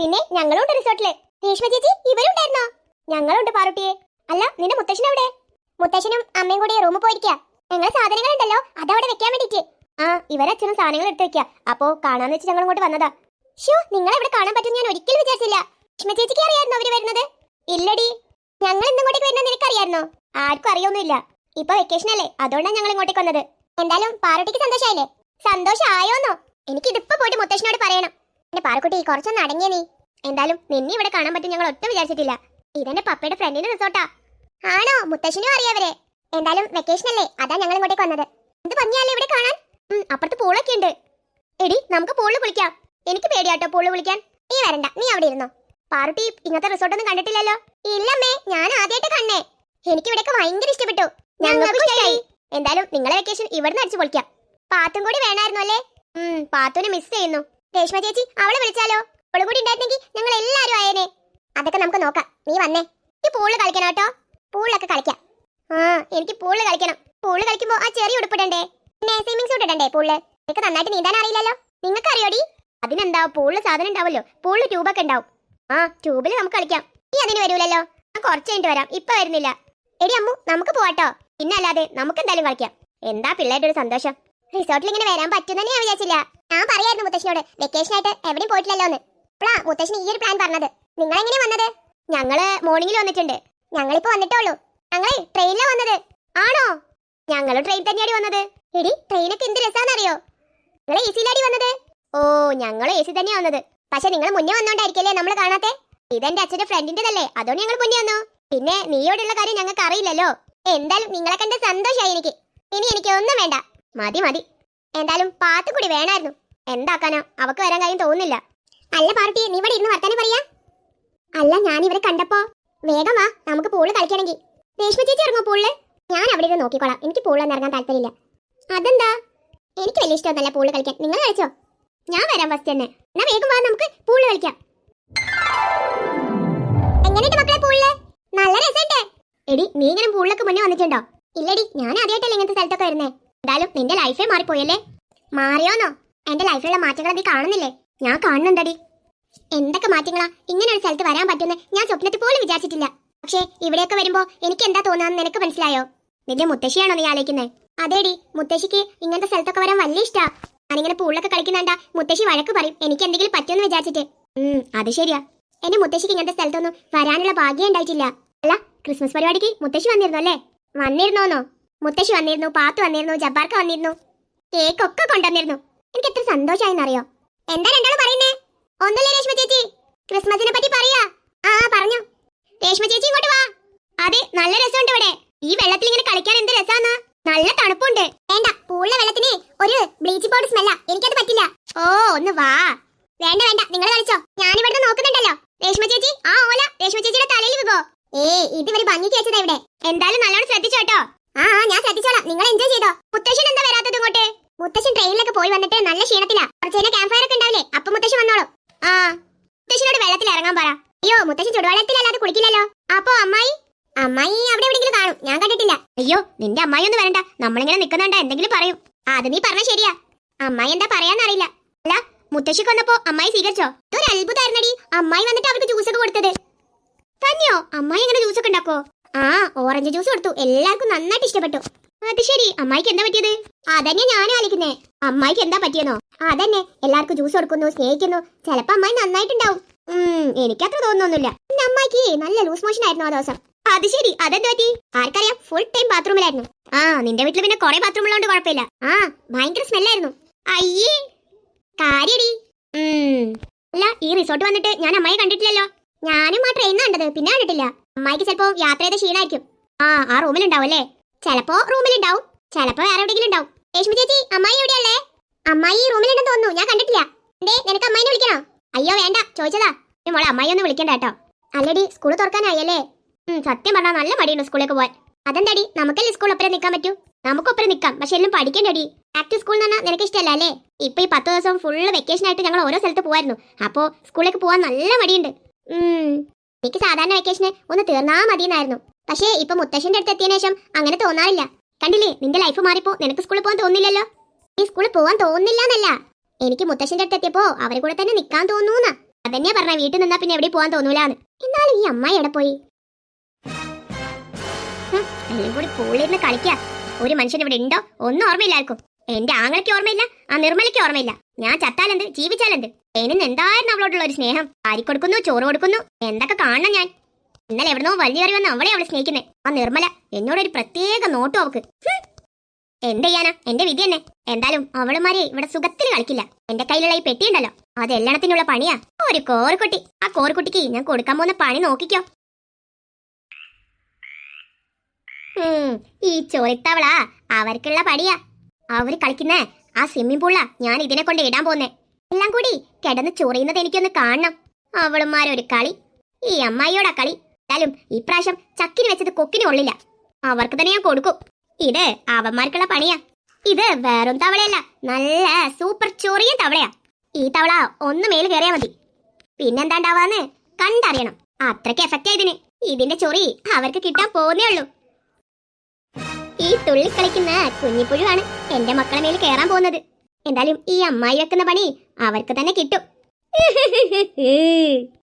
പിന്നെ ഞങ്ങളുണ്ട് റിസോർട്ടിൽ. രേഷ്മ ചേച്ചി ഇവരുണ്ടായിരുന്നോ? ഞങ്ങളുണ്ട് പാറുട്ടിയെ. അല്ല നിന്റെ മുത്തശ്ശൻ എവിടെ? മുത്തശ്ശനും അമ്മയും കൂടി റൂമിൽ പോയിരിക്കാ. ഞങ്ങൾ സാധനങ്ങൾ ഉണ്ടല്ലോ അതവിടെ വെക്കാൻ വേണ്ടിട്ട് ആ ഇവരച്ഛനും സാധനങ്ങൾ എടുത്ത് വെക്കാം. അപ്പോ കാണാന്ന് വെച്ച് ഞങ്ങൾ ഇങ്ങോട്ട് വന്നതാ. ഷോ നിങ്ങളെ ഇവിടെ കാണാൻ പറ്റും ഞാൻ ഒരിക്കലും വിചാരിച്ചില്ല. രേഷ്മ ചേച്ചിക്ക് അറിയായിരുന്നു അവർ വരുന്നത്? ഇല്ലടി. ഞങ്ങൾ ഇന്നിങ്ങോട്ടേക്ക് വരുന്നത് നിനക്കറിയായിരുന്നോ ആർക്കും അറിയൊന്നുമില്ല. ഇപ്പൊ വെക്കേഷൻ അല്ലേ അതുകൊണ്ടാണ് ഞങ്ങൾ ഇങ്ങോട്ടേക്ക് വന്നത്. എന്തായാലും പാറുട്ടിക്ക് സന്തോഷമായില്ലേ സന്തോഷം ആയോന്നോ എനിക്കിതിപ്പോ പോയിട്ട് മുത്തശ്ശനോട് പറയണം. എന്റെ പാറക്കുട്ടി കുറച്ചൊന്ന് അടങ്ങിയ നീ. എന്തായാലും നിന്നെ ഇവിടെ കാണാൻ പറ്റും ഞങ്ങൾ ഒട്ടും വിചാരിച്ചിട്ടില്ല. ഇതെന്റെ പപ്പയുടെ ഫ്രണ്ടിന്റെ റിസോർട്ടാ ആണോ? മുത്തശ്ശനും അറിയാവരെ? എന്തായാലും വെക്കേഷൻ അല്ലേ? അതാ ഞങ്ങൾ ഇങ്ങോട്ടേക്ക് വന്നത്. എന്ത് ഭംഗിയല്ലേ ഇവിടെ കാണാൻ? അപ്പുറത്ത് പൂളൊക്കെ ഉണ്ട്. എടി നമുക്ക് പൂളിൽ കുളിക്കാം. എനിക്ക് പേടിയാട്ടോ പൂൾ കുളിക്കാൻ. നീ വരണ്ട നീ അവിടെ ഇരുന്നോ. പാറുട്ടി ഇങ്ങനത്തെ റിസോർട്ടൊന്നും കണ്ടിട്ടില്ലല്ലോ? ഇല്ലമ്മേ ഞാൻ ആദ്യമായിട്ട് കണ്ണേ എനിക്ക് ഇവിടെയൊക്കെ ഭയങ്കര ഇഷ്ടപ്പെട്ടു. ഞങ്ങൾക്ക് ഇഷ്ടമായി എന്തായാലും നിങ്ങളെ വെക്കേഷൻ ഇവിടുന്ന് അടിച്ചു പൊളിക്കാം. പാത്തും കൂടി വേണമായിരുന്നു അല്ലേ? പാത്തൂനെ മിസ് ചെയ്യുന്നു. രേഷ്മ ചേച്ചി അവളെ വിളിച്ചാലോ? അവൾ കൂടി ഉണ്ടായിരുന്നെങ്കിൽ ഞങ്ങൾ എല്ലാരും ആയേനെ. അതൊക്കെ നമുക്ക് നോക്കാം. നീ വന്നേ. ഈ പൂൾ കളിക്കണം കേട്ടോ. പൂളിലൊക്കെ കളിക്കാം. ആ എനിക്ക് പൂൾ കളിക്കണം. പൂൾ കളിക്കുമ്പോ ആ ചെറിയ ഉടുപ്പിടണ്ടേ? പിന്നെ സ്വിമ്മിംഗ് സൂട്ട് ഇടണ്ടേ പൂൾ നിനക്ക് നന്നായിട്ട് നീന്താൻ അറിയില്ലല്ലോ? നിങ്ങൾക്ക് അറിയോടി അതിനെന്താ പൂൾ സാധനം ഉണ്ടാവല്ലോ പൂൾ ട്യൂബൊക്കെ ഉണ്ടാവും. ആ ട്യൂബിൽ നമുക്ക് കളിക്കാം. നീ അതിന് വരൂലല്ലോ. ഞാൻ കുറച്ച് കഴിഞ്ഞിട്ട് വരാം. ഇപ്പൊ വരുന്നില്ല. എടി അമ്മു നമുക്ക് പോവാട്ടോ. പിന്നെ അല്ലാതെ നമുക്ക് എന്തായാലും കളിക്കാം. എന്താ പിള്ളേരുടെ ഒരു സന്തോഷം? റിസോർട്ടിൽ ഇങ്ങനെ വരാൻ പറ്റുമെന്ന് ഞാൻ വിചാരിച്ചില്ല. ഞാൻ പറയായിരുന്നു മുത്തശ്ശനോട് വെക്കേഷൻ ആയിട്ട് എവിടെയും പോയിട്ടില്ലല്ലോ എന്ന് ഇപ്പളാ മുത്തശ്ശൻ ഈ ഒരു പ്ലാൻ പറഞ്ഞത്. നിങ്ങൾ എങ്ങനെയാ വന്നത്? ഞങ്ങൾ മോർണിംഗിൽ വന്നിട്ടുണ്ട്. ഞങ്ങളിപ്പോ വന്നിട്ടേ ഉള്ളൂ ഞങ്ങളെ ട്രെയിനിലാ വന്നത്. ആണോ? ഞങ്ങൾ ട്രെയിൻ തന്നെയാണ് വന്നത്. എടി ട്രെയിനൊക്കെ എന്ത് രസാന്നറിയോ? നിങ്ങൾ എ സിയിലാടി വന്നത്? ഓ ഞങ്ങൾ എ സി തന്നെയാ വന്നത്. പക്ഷെ നിങ്ങൾ മുന്നേ വന്നോണ്ടായിരിക്കല്ലേ നമ്മൾ കാണാത്തെ? ഇതെന്റെ അച്ഛന്റെ ഫ്രണ്ടിന്റെതല്ലേ അതുകൊണ്ട് ഞങ്ങൾ മുന്നേ വന്നു. പിന്നെ നീയോടുള്ള കാര്യം ഞങ്ങൾക്ക് അറിയില്ലല്ലോ. എന്തായാലും നിങ്ങളെ കണ്ട് സന്തോഷമായി എനിക്ക്. ഇനി എനിക്ക് ഒന്നും വേണ്ട. മതി മതി. എന്തായാലും പാത്തുകൂടി കൂടി വേണമായിരുന്നു എന്താക്കാനോ? അവക്ക് വരാൻ കാര്യം തോന്നുന്നില്ല. അല്ല പാർട്ടി നീ ഇവിടെ ഇരുന്ന് വർത്താനം പറയാ. അല്ല ഞാൻ ഇവരെ കണ്ടപ്പോ വേഗം വാ നമുക്ക് പൂൾ കളിക്കണമെങ്കിൽ. രേഷ്മ ചേച്ചി ഇറങ്ങോ പൂൾ ഞാൻ അവിടെ ഇരുന്ന് നോക്കിക്കോളാം. എനിക്ക് പൂൾ ഇറങ്ങാൻ താല്പര്യമില്ല. അതെന്താ? എനിക്ക് വലിയ ഇഷ്ടമൊന്നല്ല പൂൾ കളിക്കാൻ. നിങ്ങൾ കളിച്ചോ? ഞാൻ വരാം ഫസ്റ്റ് തന്നെ. എന്നാ വേഗം വാ നമുക്ക് പൂൾ കളിക്കാം. മക്കളെ നല്ല എടി നീ ഇങ്ങനെ പൂളിലൊക്കെ മുന്നേ വന്നിട്ടുണ്ടോ? ഇല്ലടി ഞാൻ ആദ്യമായിട്ടല്ലേ ഇങ്ങനത്തെ സ്ഥലത്തൊക്കെ വരുന്നേ. എന്തായാലും നിന്റെ ലൈഫേ മാറിപ്പോയല്ലേ മാറിയോന്നോ? എന്റെ ലൈഫിലുള്ള മാറ്റങ്ങൾ നീ കാണുന്നില്ലേ? ഞാൻ കാണുന്നുണ്ടടി. എന്തൊക്കെ മാറ്റങ്ങളാ? ഇങ്ങനെ ഒരു സ്ഥലത്ത് വരാൻ പറ്റുമെന്ന് ഞാൻ സ്വപ്നത്തിൽ പോലും വിചാരിച്ചിട്ടില്ല. പക്ഷേ ഇവിടെയൊക്കെ വരുമ്പോ എനിക്ക് എന്താ തോന്നാന്ന് നിനക്ക് മനസ്സിലായോ? നിന്റെ മുത്തശ്ശിയാണോ നീ ആലോചിക്കുന്നത് അതേടി മുത്തശ്ശിക്ക് ഇങ്ങനത്തെ സ്ഥലത്തൊക്കെ വരാൻ വലിയ ഇഷ്ടാ. ഞാനിങ്ങനെ പൂളൊക്കെ കളിക്കുന്നുണ്ടാ മുത്തശ്ശി വഴക്ക് പറയും എനിക്ക് എന്തെങ്കിലും പറ്റുമെന്ന് വിചാരിച്ചിട്ട്. ഉം അത് ശരിയാ. എന്റെ മുത്തശ്ശിക്ക് ഇങ്ങനത്തെ സ്ഥലത്തൊന്നും വരാനുള്ള ഭാഗ്യം ഉണ്ടായിട്ടില്ല. അല്ല ക്രിസ്മസ് പരിപാടിക്ക് മുത്തശ്ശി വന്നിരുന്നു അല്ലേ? വന്നിരുന്നോന്നോ? മുത്തശ്ശി വന്നിരുന്നു പാത്ത് വന്നിരുന്നു ജബ്ബാർക്ക് വന്നിരുന്നു കേക്കൊക്കെ കൊണ്ടുവന്നിരുന്നു. എനിക്ക് എത്ര സന്തോഷമായെന്നറിയോ എന്താ രണ്ടാളും പറയുന്നേ? ഒന്നല്ലേ രേഷ്മ ചേച്ചി? ക്രിസ്മസിനെ പറ്റി പറയാ. ആ പറഞ്ഞു. രേഷ്മ ചേച്ചി ഇങ്ങോട്ട് വാ. അതെ നല്ല രസമുണ്ട് ഇവിടെ. ഈ വെള്ളത്തിൽ ഇങ്ങനെ കളിക്കാൻ എന്ത് രസാന്നാ? നല്ല തണുപ്പുണ്ട്. വേണ്ട പൂളിലെ വെള്ളത്തിന് ഒരു ബ്ലീച്ചിങ് പൗഡർ സ്മെല്ല. എനിക്കത് പറ്റില്ല. ഓ ഒന്ന് വാ. വേണ്ട വേണ്ട നിങ്ങൾ കളിച്ചോ. ഞാൻ ഇവിടെ നോക്കുന്നുണ്ടല്ലോ. രേഷ്മ ചേച്ചി ആ ഓല. രേഷ്മ ചേച്ചിയുടെ തലയിൽ വികോ ഏ ഇത് ഇവർ ഭംഗിക്ക് വെച്ചതാ ഇവിടെ. എന്തായാലും നല്ലോണം ശ്രദ്ധിച്ചോട്ടോ ആ ഞാൻ ശ്രദ്ധിച്ചോളാം. നിങ്ങൾ എൻജോയ് ചെയ്തോ. മുത്തശ്ശൻ എന്താ വരാത്തത് ഇങ്ങോട്ട്? മുത്തശ്ശൻ ട്രെയിനിലൊക്കെ പോയി വന്നിട്ട് നല്ല ക്ഷീണത്തിലാ. കുറച്ച് കഴിഞ്ഞാൽ ക്യാമ്പ് ഫയർ ഒക്കെ ഉണ്ടാവില്ലേ? അപ്പൊ മുത്തശ്ശൻ വന്നോളൂ. ആ മുത്തശ്ശനോട് വെള്ളത്തിൽ ഇറങ്ങാൻ പറ. അയ്യോ മുത്തശ്ശൻ ചുടുവെള്ളത്തിലല്ലാതെ കുളിക്കില്ലല്ലോ. അപ്പോ അമ്മായി? അമ്മായി അവിടെ എവിടെയെങ്കിലും കാണും. ഞാൻ കണ്ടിട്ടില്ല. അയ്യോ നിന്റെ അമ്മായി ഒന്നും വരണ്ട. നമ്മളിങ്ങനെ നിൽക്കുന്നുണ്ട എന്തെങ്കിലും പറയും. അത് നീ പറഞ്ഞ ശരിയാ. അമ്മായി എന്താ പറയാന്നറിയില്ല അല്ല മുത്തശ്ശിക്ക് വന്നപ്പോ അമ്മായി സ്വീകരിച്ചോ? ഇതൊരു അത്ഭുതമായിരുന്നടി. അമ്മായി വന്നിട്ട് അവർക്ക് ജ്യൂസ് ഒക്കെ കൊടുത്തത്. തന്നെയോ? അമ്മായി എങ്ങനെ ജ്യൂസ് ഒക്കെ ഉണ്ടാക്കോ ആ ഓറഞ്ച് ജ്യൂസ് കൊടുത്തു. എല്ലാവർക്കും നന്നായിട്ട് ഇഷ്ടപ്പെട്ടു. അത് ശരി. അമ്മായിക്ക് എന്താ പറ്റിയത്? അതന്നെ ഞാനും ആലോചിക്കുന്നേ. അമ്മായിക്ക് എന്താ പറ്റിയെന്നോ? അതന്നെ. എല്ലാവർക്കും ജ്യൂസ് കൊടുക്കുന്നു സ്നേഹിക്കുന്നു. ചിലപ്പോ അമ്മായി നന്നായിട്ടുണ്ടാവും. എനിക്ക് എനിക്കത്ര തോന്നുന്നൊന്നുമില്ല. എന്റെ അമ്മായിക്ക് നല്ല ലൂസ് മോഷൻ ആയിരുന്നു ആ ദിവസം. അത് ശരി. അതെന്താ പറ്റി? ആർക്കറിയാം. ഫുൾ ടൈം ബാത്റൂമിലായിരുന്നു ആ നിന്റെ വീട്ടിൽ പിന്നെ കുറെ ബാത്റൂം ഉള്ളതുകൊണ്ട് കുഴപ്പമില്ല ആ ഭയങ്കര സ്മെല്ലായിരുന്നു അയ്യേ. കാര്യടി. അല്ല ഈ റിസോർട്ട് വന്നിട്ട് ഞാൻ അമ്മയെ കണ്ടിട്ടില്ലല്ലോ. ഞാനും ആ ട്രെയിൻ കണ്ടത്. പിന്നെ കണ്ടിട്ടില്ല. അമ്മായിക്ക് ചിലപ്പോ യാത്ര ചെയ്ത ക്ഷീണായിരിക്കും. ആ ആ റൂമിലുണ്ടാവും അല്ലേ? ചിലപ്പോ റൂമിലുണ്ടാവും. ചിലപ്പോ വേറെ എവിടെയെങ്കിലും ഉണ്ടാവും രേഷ്മ ചേച്ചി അമ്മായി എവിടെയല്ലേ അമ്മായി റൂമിലുണ്ടെന്ന് തോന്നുന്നു. ഞാൻ കണ്ടിട്ടില്ല. എന്തേ നിനക്ക് അമ്മായിനെ വിളിക്കണോ? അയ്യോ വേണ്ട. ചോദിച്ചതാ. മോളെ അമ്മായി ഒന്ന് വിളിക്കണ്ട കേട്ടോ. അല്ലടി സ്കൂൾ തുറക്കാനായല്ലേ? സത്യം പറഞ്ഞാൽ നല്ല മടിയുണ്ട് സ്കൂളിലേക്ക് പോവാൻ. അതെന്താടി? നമുക്കല്ലേ സ്കൂൾ ഒപ്പരം നിൽക്കാൻ പറ്റൂ? നമുക്കൊപ്പരം നിൽക്കാം. പക്ഷെ എല്ലാം പഠിക്കണ്ടടി. ആക്റ്റീവ് സ്കൂൾ എന്ന് പറഞ്ഞാൽ നിനക്ക് ഇഷ്ടമല്ല അല്ലേ? ഇപ്പൊ ഈ പത്ത് ദിവസം ഫുള്ള് വെക്കേഷൻ ആയിട്ട് ഞങ്ങൾ ഓരോ സ്ഥലത്ത് പോവായിരുന്നു. അപ്പോ സ്കൂളിലേക്ക് പോകാൻ നല്ല മടിയുണ്ട്. എനിക്ക് സാധാരണ വെക്കേഷന് ഒന്ന് തീർന്നാ മതിയെന്നായിരുന്നു. പക്ഷേ ഇപ്പൊ മുത്തശ്ശന്റെ അടുത്ത് എത്തിയതിനു ശേഷം അങ്ങനെ തോന്നാറില്ല. കണ്ടില്ലേ നിന്റെ ലൈഫ് മാറിപ്പോ നിനക്ക് സ്കൂളിൽ പോകാൻ തോന്നില്ലല്ലോ? നീ സ്കൂളിൽ പോകാൻ തോന്നില്ല എന്നല്ല എനിക്ക് മുത്തശ്ശന്റെ അടുത്ത് എത്തിയപ്പോ അവരെ കൂടെ തന്നെ നിൽക്കാൻ തോന്നൂന്ന. അതന്നെയാ പറഞ്ഞ വീട്ടിൽ നിന്നാ പിന്നെ എവിടെ പോകാൻ തോന്നൂലാന്ന്. എന്നാലും ഈ അമ്മായി എവിടെ പോയി? എല്ലാം കൂടി പൂളിരുന്ന് കളിക്കുക ഒരു മനുഷ്യൻ ഇവിടെ ഉണ്ടോ? ഒന്നും ഓർമ്മയില്ല ആർക്കും. എന്റെ ആങ്ങളയ്ക്ക് ഓർമ്മയില്ല ആ നിർമ്മലയ്ക്ക് ഓർമ്മയില്ല. ഞാൻ ചത്താലെന്ത്? ജീവിച്ചാലെന്ത്? എനിന്ന് എന്തായിരുന്നു അവളോടുള്ള ഒരു സ്നേഹം? അരി കൊടുക്കുന്നു ചോറ് കൊടുക്കുന്നു. എന്തൊക്കെ കാണണം ഞാൻ? ഇന്നലെ എവിടുന്നോ വലിയ കയറി വന്ന് അവളെ അവളെ സ്നേഹിക്കുന്നേ. ആ നിർമ്മല എന്നോടൊരു പ്രത്യേക നോട്ടം അവക്ക്. എന്ത് ചെയ്യാനാ? എന്റെ വിധി തന്നെ. എന്തായാലും അവളുമാരെ ഇവിടെ സുഖത്തിൽ കളിക്കില്ല. എന്റെ കയ്യിലുള്ള ഈ പെട്ടിയുണ്ടല്ലോ അത് എല്ലണത്തിനുള്ള പണിയാ. ഒരു കോറുകുട്ടി ആ കോറുകുട്ടിക്ക് ഞാൻ കൊടുക്കാൻ പോകുന്ന പണി നോക്കിക്കോ. ഈ ചോരിത്തവള അവർക്കുള്ള പടിയാ അവർ കളിക്കുന്ന ആ സ്വിമ്മിംഗ് പൂളാ ഞാൻ ഇതിനെ കൊണ്ട് ഇടാൻ പോന്നേ എല്ലാം കൂടി കിടന്ന് ചൊറിയുന്നത് എനിക്കൊന്ന് കാണണം. അവളുമാരൊരു കളി. ഈ അമ്മായിയോടാ കളി. എന്തായാലും ഇപ്രാവശ്യം ചക്കിന് വെച്ചത് കൊക്കിന് കൊള്ളില്ല. അവർക്ക് തന്നെ ഞാൻ കൊടുക്കും. ഇത് അവന്മാർക്കുള്ള പണിയാ. ഇത് വേറൊന്നും തവളയല്ല നല്ല സൂപ്പർ ചൊറിയ തവളയാ. ഈ തവള ഒന്ന് മേൽ കയറിയാ മതി. പിന്നെന്താണ്ടാവാന്ന് കണ്ടറിയണം. അത്രയ്ക്ക് എഫക്റ്റ് ഇതിന്. ഇതിന്റെ ചൊറി അവർക്ക് കിട്ടാൻ പോകുന്നേ ഉള്ളൂ. ഈ തുള്ളി കളിക്കുന്ന കുഞ്ഞിപ്പുഴുവാണ് എന്റെ മക്കളെ മേൽ കയറാൻ പോകുന്നത്. എന്തായാലും ഈ അമ്മായി വെക്കുന്ന പണി അവർക്ക് തന്നെ കിട്ടും.